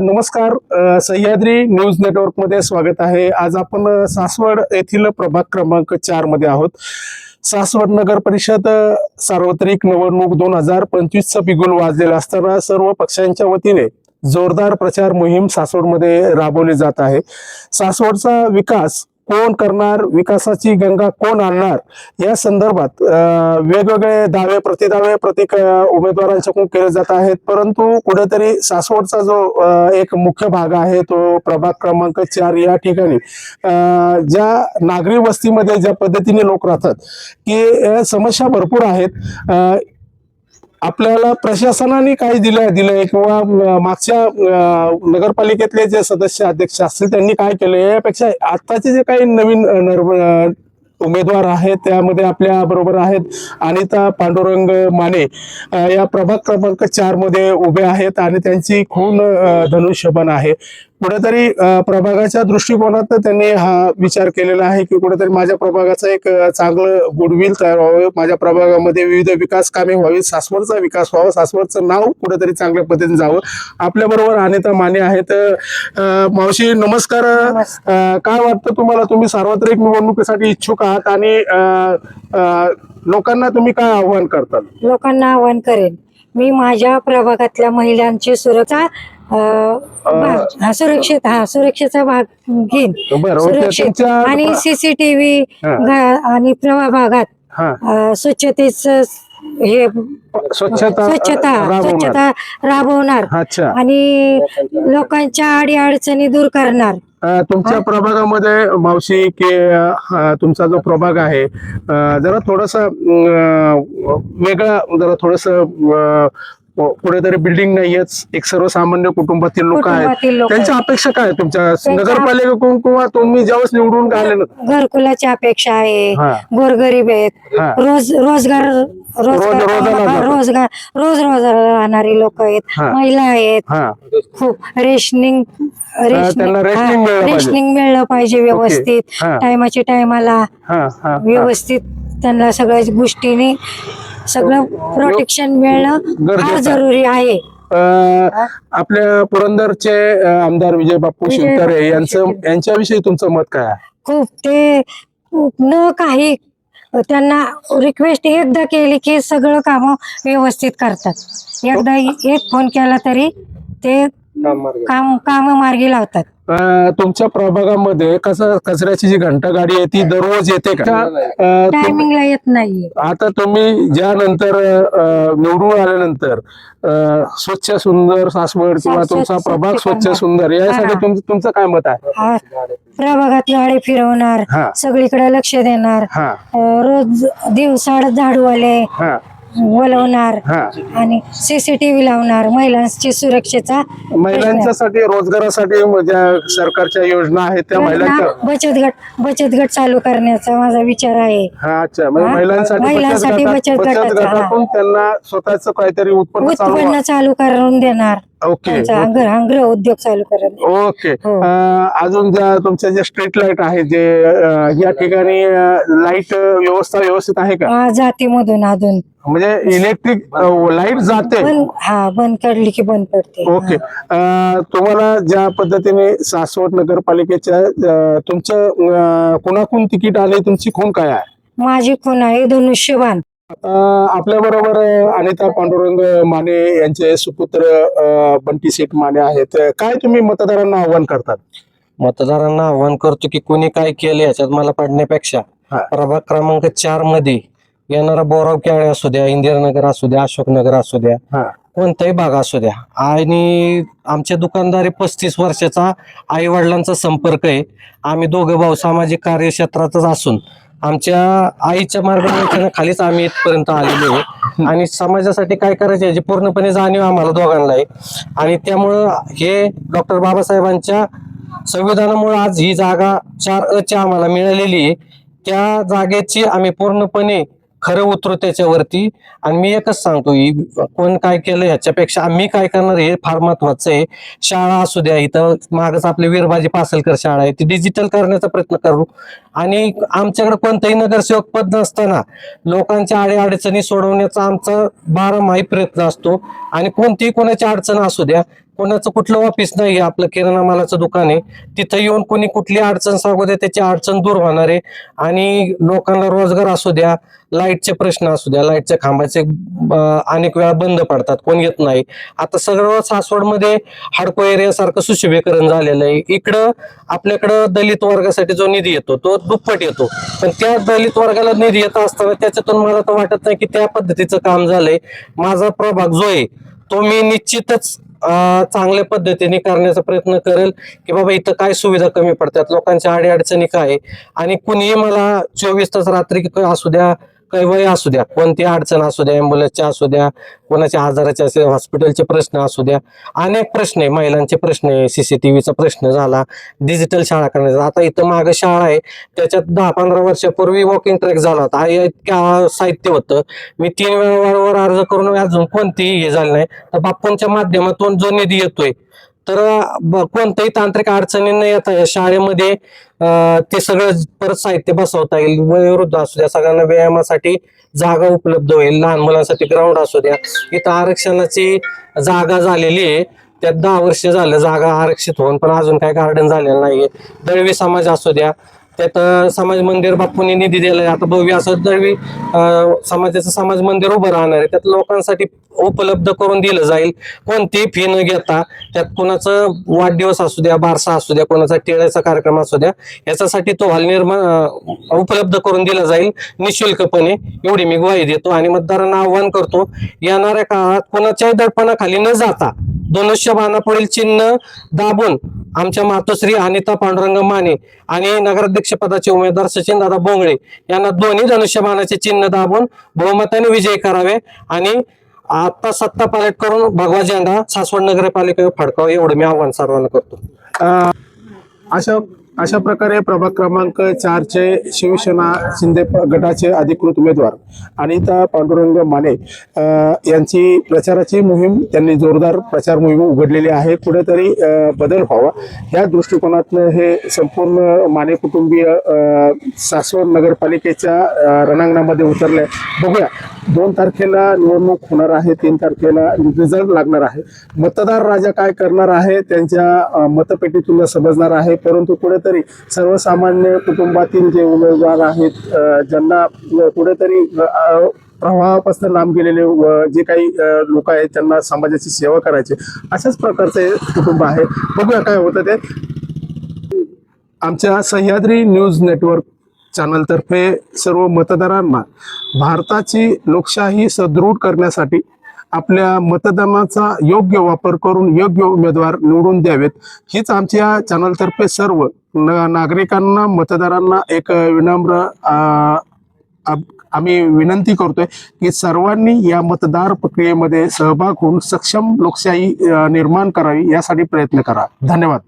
नमस्कार सह्याद्री न्यूज नेटवर्कमध्ये स्वागत आहे. आज आपण सासवड येथील प्रभाग क्रमांक चारमध्ये आहोत. सासवड नगर परिषद सार्वत्रिक निवडणूक दोन हजार पंचवीसचा बिगुल वाजलेला असताना सर्व पक्षांच्या वतीने जोरदार प्रचार मोहीम सासवडमध्ये राबवली जात आहे. सासवडचा विकास कोण करणार विकासाची गंगा कोण आणणार? या संदर्भात वेगवेगळे दावे प्रतिदावे प्रत्येक उमेदवारांच्याकडून केले जात आहेत. परंतु कुठेतरी सासवडचा जो एक मुख्य भाग आहे तो प्रभाग क्रमांक चार या ठिकाणी. ज्या नागरी वस्तीमध्ये ज्या पद्धतीने लोक राहतात की समस्या भरपूर आहेत. आपल्याला प्रशासनाने काही दिलं दिलंय किंवा मागच्या नगरपालिकेतले जे सदस्य अध्यक्ष असतील त्यांनी काय केलं यापेक्षा आताचे जे काही नवीन उमेदवार आहेत त्यामध्ये आपल्या बरोबर आहेत अनिता पांडुरंग माने. या प्रभाग क्रमांक चारमध्ये उभे आहेत आणि त्यांची खून अं, धनुष्यबाण आहे. कुठेतरी प्रभागाच्या दृष्टिकोनात त्यांनी हा विचार केलेला आहे की कुठेतरी माझ्या प्रभागाचं एक चांगलं गुडविल तयार व्हावं. माझ्या प्रभागामध्ये विविध विकास कामे व्हावी सासवडचा विकास व्हावा. सासवडचं नाव कुठेतरी चांगल्या पद्धतीने जावं. आपल्या बरोबर अनिता माने आहेत. मावशी नमस्कार. काय वाटतं तुम्हाला? तुम्ही सार्वत्रिक निवडणुकीसाठी इच्छुक आहात आणि लोकांना तुम्ही काय आव्हान करताल? लोकांना आवाहन करेन. मी माझ्या प्रभागातल्या महिलांची सुरक्षा भाग- हा, सुरक्षित हा सुरक्षेचा भाग घेईन. सुरक्षित. आणि सीसीटीव्ही. आणि प्रभा भागात स्वच्छतेच हे स्वच्छता स्वच्छता राबवणार. आणि लोकांच्या अडी अडचणी दूर करणार. तुमच्या प्रभागामध्ये मावशी की तुमचा जो प्रभाग आहे जरा थोडस वेगळा जरा थोडस कुठेतरी बिल्डिंग नाहीयेच एक सर्वसामान्य कुटुंबातील लोक आहेत कुटुंबातील लोक त्यांच्या अपेक्षा काय आहेत तुमच्या त्यांच्या- नगरपालिकेकडून किंवा तुम्ही ज्यावेळेस निवडून आले ना घरकुलाची अपेक्षा आहे हा. गोरगरीब आहेत हा. रोज रोजगार रोजगार रोजाला जातात. रोजगार रोज रोज राहणारी लोक आहेत हा. महिला आहेत हा खूप रेशनिंग त्यांना rationing मिळलं पाहिजे. रेशनिंग मिळलं पाहिजे व्यवस्थित हा. टायमाच्या टायमाला हा हा हा. व्यवस्थित त्यांना सगळ्या गोष्टीने सगळं प्रोटेक्शन मिळणं फार. जरुरी आहे आपल्या पुरंदरचे आमदार विजय बापू शिवतारे यांचं. यांच्याविषयी तुमचं मत काय खूप ते न काही त्यांना रिक्वेस्ट एकदा केली की सगळं काम व्यवस्थित करतात एकदा एक फोन केला तरी ते काम काम मार्गी लावतात. अ, तुमच्या प्रभागामध्ये कसं कचऱ्याची जी घंटा गाडी आहे ती दररोज येते का? अ, तुम- टायमिंगला येत नाही आता तुम्ही ज्या नंतर अ, निवडून आल्यानंतर अ, स्वच्छ सुंदर सासवड किंवा स्वच्छ- तुमचा प्रभाग स्वच्छ स्वच्छ करणार. सुंदर यासाठी हा. तुम- तुमचं काय मत आहे? हा. प्रभागात गाडी फिरवणार हा. सगळीकडे लक्ष देणार. हा. अं, रोज दिवसाड झाडूवाले हा. बोलवणार हा आणि सीसीटीव्ही लावणार महिलांची सुरक्षेचा महिलांच्यासाठी रोजगारासाठी ज्या सरकारच्या योजना आहेत त्या महिलांच्या बचत गट बचत गट चालू करण्याचा माझा विचार आहे हा अच्छा म्हणजे हा? महिलांसाठी बचत महिलांसाठी गटात- बचत बचत गटाचा, हा. गटातून त्यांना स्वतःच काहीतरी उत्पन्न चालू उत्पन्न चालू करून देणार ओके. त्यांचा गृह गृह उद्योग चालू देणार. ओके. हो. अं, अजून ज्या तुमच्या जे स्ट्रीट लाइट आहे जे अं, या ठिकाणी लाइट व्यवस्था व्यवस्थित आहे का? हा, जातीमधून अजून म्हणजे इलेक्ट्रिक लाइट जाते. बंद हा बंद काढली की बंद पडते. ओके. अं, तुम्हाला ज्या पद्धतीने सासवड नगरपालिकेच्या अं, तुमचं अं, कुणाकून तिकीट आले तुमची खून काय आहे? माझी खून आहे धनुष्यबाण. आपल्या बरोबर अनिता पांडुरंग माने यांचे सुपुत्र बंटी शेठ माने आहेत काय तुम्ही मतदारांना आव्हान करतात मतदारांना आव्हान करतो की कोणी काय केले याच्यात मला पडण्यापेक्षा. प्रभाग क्रमांक चारमध्ये येणारा बोराव केळे असू द्या इंदिरानगर असू द्या अशोकनगर असू द्या. कोणताही भाग असू द्या आणि आमच्या दुकानदारी पस्तीस वर्षाचा आई वडिलांचा संपर्क आहे आम्ही दोघं भाऊ सामाजिक कार्यक्षेत्रातच असून आमच्या आईच्या मार्गदर्शनाखालीच आम्ही इथपर्यंत आलेलो आहे. आणि समाजासाठी काय करायचे याची पूर्णपणे जाणीव आम्हाला दोघांना आहे. आणि त्यामुळं हे डॉक्टर बाबासाहेबांच्या संविधानामुळे आज ही जागा चार अच्या आम्हाला मिळालेली आहे. त्या जागेची आम्ही पूर्णपणे खरं उतरू त्याच्यावरती. आणि मी एकच सांगतो कोण काय केलं ह्याच्यापेक्षा आम्ही काय करणार हे फार महत्वाचं आहे. शाळा असू द्या इथं मागच आपले वीरबाजी पासलकर शाळा आहे ती डिजिटल करण्याचा प्रयत्न करू. आणि आमच्याकडे कोणतंही नगरसेवक पद नसताना लोकांच्या अडीअडचणी सोडवण्याचा आमचा बारमाही प्रयत्न असतो. आणि कोणतीही कोणाची अडचण असू द्या कोणाचं कुठलं ऑफिस नाही आपलं किराणा मालाचं दुकान आहे. तिथं येऊन कोणी कुठली अडचण सांगू द्या त्याची अडचण दूर होणार आहे. आणि लोकांना रोजगार असू द्या लाईटचे प्रश्न असू द्या लाईटच्या खांबाचे अनेक वेळा बंद पडतात कोण येत नाही. आता सगळं सासवडमध्ये हाडको एरियासारखं सुशोभीकरण झालेलं आहे. इकडं आपल्याकडं दलित वर्गासाठी जो निधी येतो तो दुप्पट येतो. पण त्या दलित वर्गाला निधी येत असताना त्याच्यातून मला तर वाटत नाही की त्या पद्धतीचं काम झालंय. माझा प्रभाग जो आहे तो मी निश्चितच चांगल्या पद्धतीने करण्याचा प्रयत्न करेल की बाबा इथं काय सुविधा कमी पडतात लोकांच्या अडीअडचणी काय आहे. आणि कुणीही मला चोवीस तास रात्री असू द्या काही वय असू द्या कोणती अडचण असू द्या ॲम्ब्युलन्सच्या असू द्या कोणाच्या आजाराचे असे हॉस्पिटलचे प्रश्न असू द्या अनेक प्रश्न आहे महिलांचे प्रश्न आहे सीसीटीव्हीचा प्रश्न झाला डिजिटल शाळा करण्याचा. आता इथं मागं शाळा आहे त्याच्यात दहा पंधरा वर्षापूर्वी वॉकिंग ट्रॅक झाला होता. इतक्या साहित्य होतं. मी तीन वेळा अर्ज करून अजून कोणतीही हे झालं नाही. तर बाप्पांच्या माध्यमातून जो निधी येतोय तर कोणत्याही तांत्रिक अडचणी न येता या शाळेमध्ये ते सगळं परत साहित्य बसवता येईल. वयोवृद्ध असू द्या सगळ्यांना व्यायामासाठी जागा उपलब्ध होईल. लहान मुलांसाठी ग्राउंड असू द्या. इथं आरक्षणाची जागा झालेली आहे. त्यात दहा वर्ष झालं जागा आरक्षित होऊन पण अजून काय गार्डन झालेलं नाहीये. दळवी समाज असू द्या त्यात समाज मंदिर बापूंनी निधी दिलाय आता भव्य असं दळवी समाजाचं समाज मंदिर उभं राहणार आहे. त्यात लोकांसाठी उपलब्ध करून दिलं जाईल. कोणती फी न घेता त्यात कोणाचं वाढदिवस असू द्या बारसा असू द्या कोणाचा टिळाचा कार्यक्रम असू द्या याच्यासाठी तो हॉल निर्माण उपलब्ध करून दिला जाईल निशुल्कपणे. एवढी मी ग्वाही देतो आणि मतदारांना आव्हान करतो येणाऱ्या काळात कोणाच्याही दडपणाखाली न जाता धनुष्यबाणा पुढील चिन्ह दाबून आमच्या मातोश्री अनिता पांडुरंग माने आणि नगराध्यक्ष पदाचे उमेदवार सचिन दादा बोंगळे यांना दोन्ही धनुष्यबाणाचे चिन्ह दाबून बहुमताने विजय करावे आणि आता सत्ता पालट करून भगवा झेंडा सासवड नगरपालिकेवर फडकावा एवढं मी आव्हान सर्वांना करतो. अशा अशा प्रकारे प्रभाग क्रमांक चारचे शिवसेना शिंदे गटाचे अधिकृत उमेदवार अनिता पांडुरंग माने यांची प्रचाराची मोहीम त्यांनी जोरदार प्रचार मोहीम उघडलेली आहे. कुठेतरी बदल व्हावा. या दृष्टिकोनातनं हे संपूर्ण माने कुटुंबीय सासवड नगरपालिकेच्या रणांगणामध्ये उतरले. बघूया. दोन तारखेला निवडणूक होणार आहे तीन तारखेला रिझल्ट लागणार आहे. मतदार राजा काय करणार आहे त्यांच्या मतपेटीतून समजणार आहे. परंतु कुठेतरी सर्वसामान्य कुटुंबातील जे उमेदवार आहेत ज्यांना कुठेतरी प्रवाहापासून लांब गेलेले जे काही लोक आहेत त्यांना समाजाची सेवा करायची अशाच प्रकारचे कुटुंब आहे. बघूया काय होतं ते. आमच्या सह्याद्री न्यूज नेटवर्क चॅनलतर्फे सर्व मतदारांना भारताची लोकशाही सदृढ करण्यासाठी आपल्या मतदानाचा योग्य वापर करून योग्य उमेदवार निवडून द्यावेत. हीच आमच्या चॅनलतर्फे सर्व नागरिकांना मतदारांना एक विनम्र अ, आम्ही विनंती करतोय की सर्वांनी या मतदार प्रक्रियेमध्ये सहभाग होऊन सक्षम लोकशाही निर्माण करावी यासाठी प्रयत्न करा. धन्यवाद.